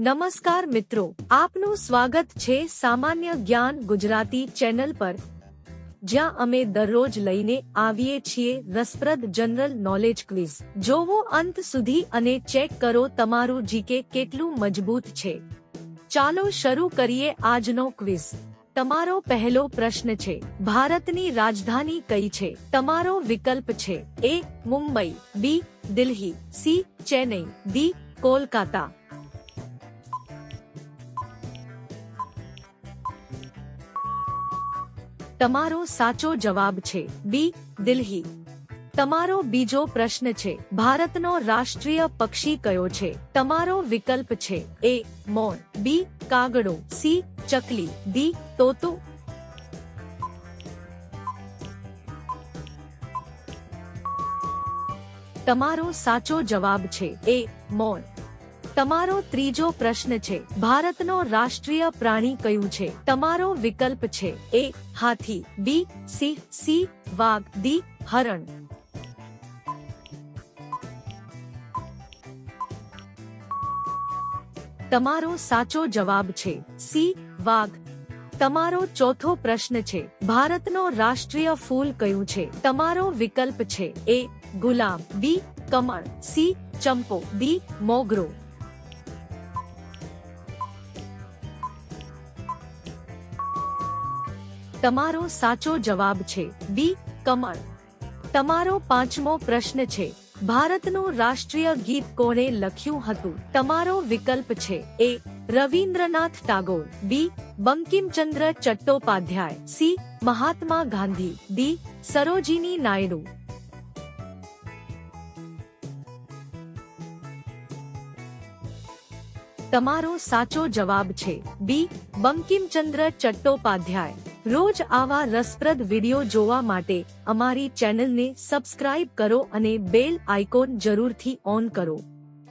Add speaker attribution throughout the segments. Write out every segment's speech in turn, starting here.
Speaker 1: નમસ્કાર મિત્રો, આપનું સ્વાગત છે સામાન્ય જ્ઞાન ગુજરાતી ચેનલ પર, જ્યાં અમે દરરોજ લઈને આવીએ છીએ રસપ્રદ જનરલ નોલેજ ક્વિઝ. જોવો અંત સુધી અને ચેક કરો તમારું જીકે કેટલું મજબૂત છે. ચાલો શરૂ કરીએ આજનો ક્વિઝ. તમારો પહેલો પ્રશ્ન છે, ભારતની રાજધાની કઈ છે? તમારો વિકલ્પ છે, A Mumbai, B, Delhi, C, Chennai, D, Kolkata. તમારો સાચો જવાબ છે. બી, દિલ્હી. તમારો બીજો પ્રશ્ન છે. ભારતનો રાષ્ટ્રીય પક્ષી કયો છે? તમારો વિકલ્પ છે. એ, મોર. બી, કાગડો. સી, ચકલી. ડી, તોતો. તમારો સાચો જવાબ છે. એ, મોર. તમારો ત્રીજો પ્રશ્ન છે. ભારતનો રાષ્ટ્રીય પ્રાણી કયું છે? તમારો વિકલ્પ છે. એ, હાથી. બી સી સી, વાઘ. ડી, હરણ. તમારો સાચો જવાબ છે. સી, વાઘ. તમારો ચોથો પ્રશ્ન છે. ભારતનો રાષ્ટ્રીય ફૂલ કયું છે? તમારો વિકલ્પ છે. એ, ગુલાબ. બી, કમળ. સી, ચંપો. ડી, મોગરો. તમારો સાચો જવાબ છે. બી, કમળ. તમારો પાંચમો પ્રશ્ન છે. ભારતનું રાષ્ટ્રીય ગીત કોણે લખ્યું હતું? તમારો વિકલ્પ છે. A, Rabindranath Tagore. B, Bankimchandra Chattopadhyay. C, Mahatma Gandhi. D, Sarojini Naidu. તમારો સાચો જવાબ છે. બી, બંકિમચંદ્ર ચટ્ટોપાધ્યાય. રોજ આવા રસપ્રદ વિડિયો જોવા માટે અમારી ચેનલને સબસ્ક્રાઇબ કરો અને બેલ આઇકોન જરૂરથી ઓન કરો.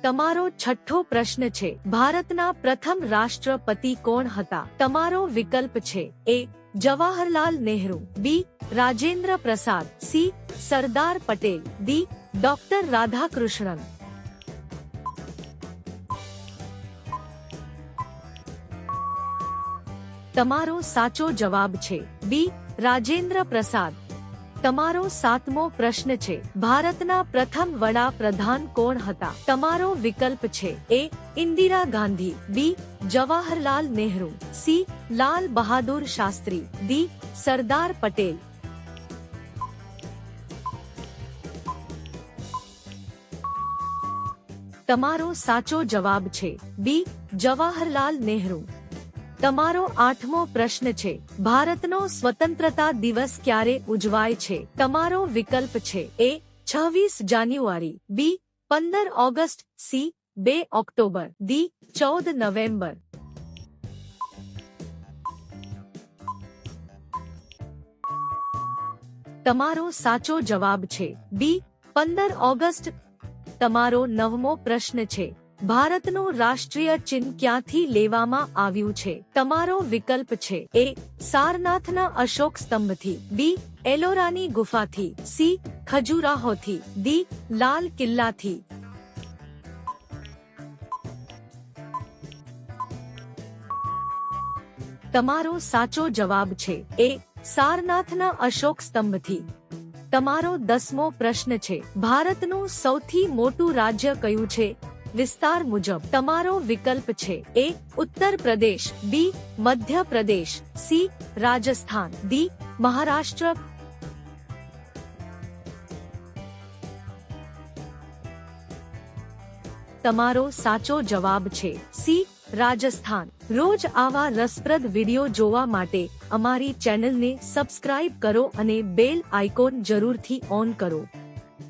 Speaker 1: તમારો છઠ્ઠો પ્રશ્ન છે, ભારતના પ્રથમ રાષ્ટ્રપતિ કોણ હતા? તમારો વિકલ્પ છે, એ, Jawaharlal Nehru, B, Rajendra Prasad, C, Sardar Patel, D, doctor Radhakrishnan. તમારો સાચો જવાબ છે. બી. રાજેન્દ્ર પ્રસાદ. તમારો સાતમો પ્રશ્ન છે. ભારતના પ્રથમ વડાપ્રધાન કોણ હતા? તમારો વિકલ્પ છે. A. Indira Gandhi. B. Jawaharlal Nehru. C. Lal Bahadur Shastri. D. Sardar Patel. તમારો સાચો જવાબ છે. બી. જવાહરલાલ નહેરુ. તમારો આઠમો પ્રશ્ન છે. ભારતનો સ્વતંત્રતા દિવસ ક્યારે ઉજવાય છે? તમારો વિકલ્પ છે. એ, છવ્વીસ જાન્યુઆરી. બી, પંદર ઓગસ્ટ. સી, બે ઓક્ટોબર. ડી, ચૌદ નવેમ્બર. તમારો સાચો જવાબ છે. બી, પંદર ઓગસ્ટ. તમારો નવમો પ્રશ્ન છે. ભારતનું રાષ્ટ્રીય ચિહ્ન ક્યાંથી લેવામાં આવ્યું છે? તમારો વિકલ્પ છે એ સારનાથના અશોક સ્તંભથી, બી એલોરાની ગુફાથી, સી ખજુરાહોથી, ડી લાલ કિલ્લાથી. તમારો સાચો જવાબ છે એ સારનાથના અશોક સ્તંભથી. તમારો દસમો પ્રશ્ન છે, ભારતનું સૌથી મોટું રાજ્ય કયું છે? વિસ્તાર મુજબ તમારો વિકલ્પ છે એ ઉત્તર પ્રદેશ, બી મધ્ય પ્રદેશ, સી રાજસ્થાન, ડી મહારાષ્ટ્ર. તમારો સાચો જવાબ છે સી રાજસ્થાન. રોજ આવા રસપ્રદ વીડિયો જોવા માટે અમારી ચેનલને સબસ્ક્રાઇબ કરો અને બેલ આઇકોન જરૂરથી ઓન કરો.